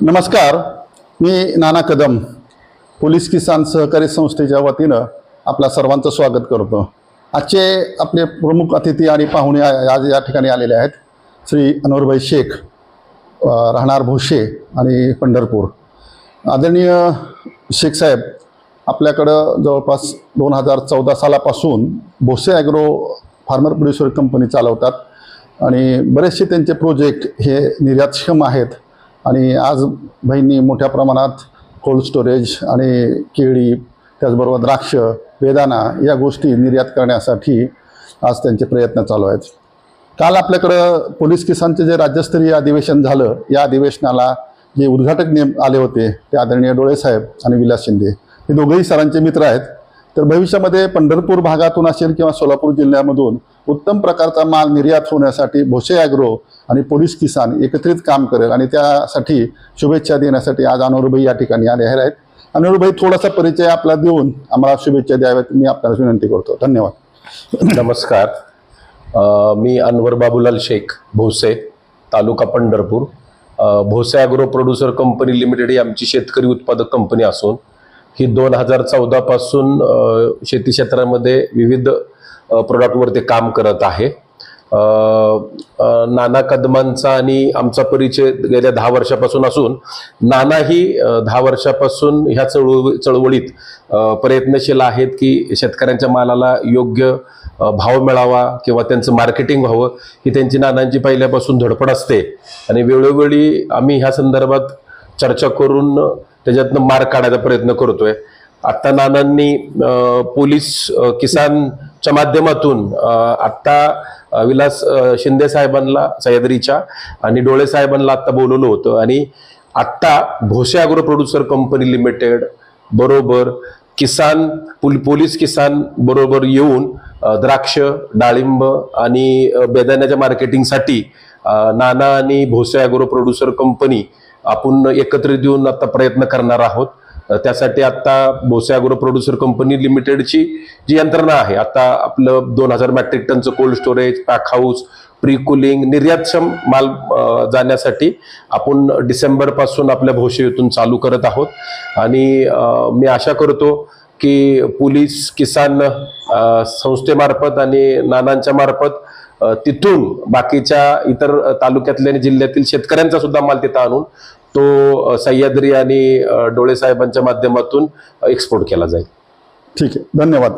नमस्कार मी नाना कदम पोलीस किसान सहकारी संस्थेच्या वतीनं आपल्या सर्वांचं स्वागत करतो. आजचे आपले प्रमुख अतिथी आणि पाहुणे आज या ठिकाणी आलेले आहेत. श्री अनवरभाई शेख राहणार भोसे आणि पंढरपूर. आदरणीय शेख साहेब आपल्याकडं जवळपास दोन हजार चौदा सालापासून Bhose agro farmer producer company चालवतात आणि बरेचसे त्यांचे प्रोजेक्ट हे निर्यातक्षम आहेत. आणि आज बहिणी मोठ्या प्रमाणात कोल्ड स्टोरेज आणि केळी त्याचबरोबर द्राक्ष बेदाना या गोष्टी निर्यात करण्यासाठी आज त्यांचे प्रयत्न चालू आहेत. काल आपल्याकडं पोलीस किसानचे जे राज्यस्तरीय अधिवेशन झालं या अधिवेशनाला जे उद्घाटक नेम आले होते ते आदरणीय डोळेसाहेब आणि विलास शिंदे. हे दोघंही सरांचे मित्र आहेत. तर भविष्यामध्ये पंढरपूर भागातून असेल किंवा सोलापूर जिल्ह्यामधून उत्तम प्रकारचा माल निर्यात होण्यासाठी भोसे ॲग्रो आणि पोलीस किसान एकत्रित काम करेल आणि त्यासाठी शुभेच्छा देण्यासाठी आज अनोरभाई या ठिकाणी आले आहेत. अनोरभाई थोडासा परिचय आपला देऊन आम्हाला शुभेच्छा द्याव्यात. मी आपल्याला विनंती करतो. धन्यवाद. नमस्कार. मी Anwar Babulal Shaikh Bhose taluka Pandharpur. Bhose agro producer company limited ही आमची शेतकरी उत्पादक कंपनी असून ही दोन हजार चौदापासून शेती क्षेत्रामध्ये विविध प्रोडक्टवरती काम करत आहे. नाना कदमांचा आणि आमचा परिचय गेल्या दहा वर्षापासून असून नाना ही दहा वर्षापासून ह्या चळवळी चळवळीत प्रयत्नशील आहेत की शेतकऱ्यांच्या मालाला योग्य भाव मिळावा किंवा त्यांचं मार्केटिंग व्हावं ही त्यांची नानांची पहिल्यापासून धडपड असते. आणि वेळोवेळी आम्ही ह्या संदर्भात चर्चा करून त्याच्यातनं मार्ग काढायचा प्रयत्न करतोय. आत्ता नानांनी पोलीस किसानच्या माध्यमातून आत्ता विलास शिंदे साहेबांना सह्याद्रीच्या आणि डोळे साहेबांना आत्ता बोलवलं होतं. आणि आत्ता Bhose agro producer company limited बरोबर किसान पुल पोलीस किसान बरोबर येऊन द्राक्ष डाळिंब आणि बेदाण्याच्या मार्केटिंगसाठी नाना आणि भोसे अॅग्रो प्रोड्युसर कंपनी आपण एकत्रित येऊन आता प्रयत्न करणार आहोत. त्यासाठी आता भोसे अॅग्रो प्रोड्युसर कंपनी लिमिटेडची जी यंत्रणा आहे आता आपलं दोन हजार metric टनचं cold storage pack house pre cooling निर्यातक्षम माल जाण्यासाठी आपण डिसेंबरपासून आपल्या भोशेतून चालू करत आहोत. आणि मी आशा करतो की पोलीस किसान संस्थेमार्फत आणि नानांच्या मार्फत तिथून बाकीच्या इतर तालुक्यातल्या आणि जिल्ह्यातील शेतकऱ्यांचा सुद्धा माल तिथं आणून तो सह्याद्री आणि डोळे साहेबांच्या माध्यमातून एक्सपोर्ट केला जाईल. ठीक आहे. धन्यवाद.